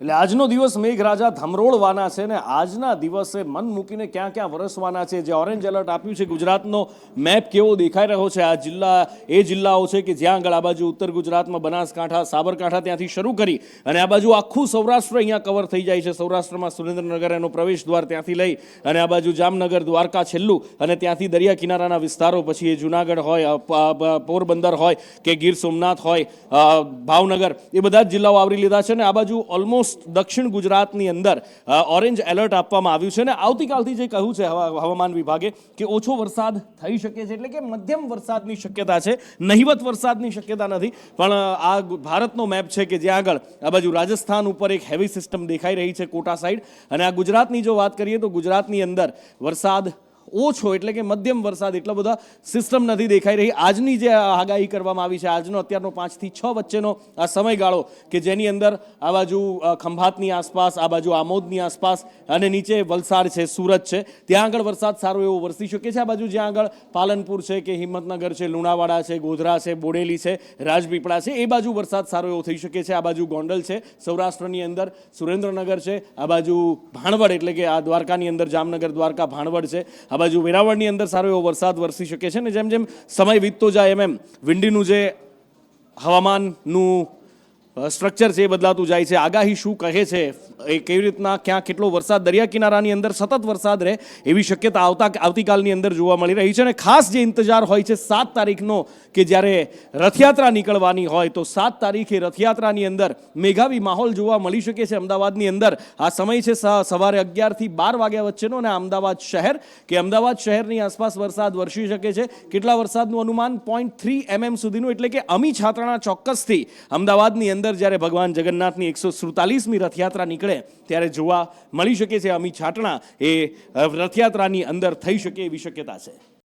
એટલે આજનો દિવસ મેઘરાજા ધમરોળવાના છે ને આજના દિવસે મન મૂકીને ક્યાં ક્યાં વરસવાના છે? જે ઓરેન્જ એલર્ટ આપ્યું છે ગુજરાતનો મેપ કેવો દેખાઈ રહ્યો છે? આ જિલ્લા, એ જિલ્લાઓ છે કે જ્યાં આગળ આ બાજુ ઉત્તર ગુજરાતમાં બનાસકાંઠા, સાબરકાંઠા ત્યાંથી શરૂ કરી અને આ બાજુ આખું સૌરાષ્ટ્ર અહીંયા કવર થઈ જાય છે. સૌરાષ્ટ્રમાં સુરેન્દ્રનગર એનો પ્રવેશ દ્વાર ત્યાંથી લઈ અને આ બાજુ જામનગર, દ્વારકા, છેલ્લું અને ત્યાંથી દરિયા કિનારાના વિસ્તારો પછી એ જુનાગઢ હોય પોરબંદર હોય કે ગીર સોમનાથ હોય ભાવનગર એ બધા જ જિલ્લાઓ આવરી લીધા છે ને આ બાજુ ઓલમોસ્ટ દક્ષિણ ગુજરાતની અંદર ઓરેન્જ એલર્ટ આપવામાં આવ્યું છે. અને આવતીકાલથી જે કહ્યું છે હવા- હવામાન વિભાગે કે ઓછો વરસાદ થઈ શકે છે એટલે કે મધ્યમ વરસાદની શક્યતા છે. નહિવત વરસાદની શક્યતા નથી. પણ આ ભારતનો મેપ છે કે જ્યાં આગળ આ બાજુ રાજસ્થાન ઉપર એક હેવી સિસ્ટમ દેખાઈ રહી છે કોટા સાઈડ. અને આ ગુજરાતની જો વાત કરીએ તો ગુજરાતની અંદર વરસાદ ઓછો એટલે કે મધ્યમ વરસાદ, એટલો બધા સિસ્ટમ નથી દેખાઈ રહી. આજની જે આગાહી કરવામાં આવી છે, આજનો અત્યારનો પાંચથી છ વચ્ચેનો આ સમયગાળો કે જેની અંદર આ બાજુ ખંભાતની આસપાસ, આ બાજુ આમોદની આસપાસ અને નીચે વલસાડ છે, સુરત છે, ત્યાં આગળ વરસાદ સારો એવો વરસી શકે છે. આ બાજુ જ્યાં આગળ પાલનપુર છે કે હિંમતનગર છે, લુણાવાડા છે, ગોધરા છે, બોડેલી છે, રાજપીપળા છે, એ બાજુ વરસાદ સારો એવો થઈ શકે છે. આ બાજુ ગોંડલ છે, સૌરાષ્ટ્રની અંદર સુરેન્દ્રનગર છે, આ બાજુ ભાણવડ એટલે કે આ દ્વારકાની અંદર જામનગર દ્વારકા ભાણવડ છે, આ બાજુ વેરાવળની અંદર સારો એવો વરસાદ વરસી શકે છે ને જેમ જેમ સમય વીતતો જાય એમ એમ, વિંડીનું જે હવામાનનું સ્ટ્રક્ચર છે એ બદલાતું જાય છે. આગાહી શું કહે છે? એ કેવી રીતના ક્યાં કેટલો વરસાદ દરિયા કિનારાની અંદર સતત વરસાદ રહે એવી શક્યતા આવતા આવતીકાલની અંદર જોવા મળી રહી છે અને ખાસ જે ઇંતજાર હોય છે સાત તારીખનો કે જ્યારે રથયાત્રા નીકળવાની હોય તો સાત તારીખે રથયાત્રાની અંદર મેઘાવી માહોલ જોવા મળી શકે છે અમદાવાદની અંદર. આ સમય છે સવારે અગિયારથી બાર વાગ્યા વચ્ચેનો અને અમદાવાદ શહેર કે અમદાવાદ શહેરની આસપાસ વરસાદ વરસી શકે છે. કેટલા વરસાદનું અનુમાન? પોઈન્ટ થ્રી એમએમ સુધીનું એટલે કે અમી છાત્રાના ચોક્કસથી અમદાવાદની અંદર જ્યારે ભગવાન જગન્નાથની એકસો સુડતાલીસમી રથયાત્રા નીકળે, ત્યારે જોવા મળી શકે છે અમી છાટણા એ રથયાત્રાની અંદર થઈ શકે એવી શક્યતા છે.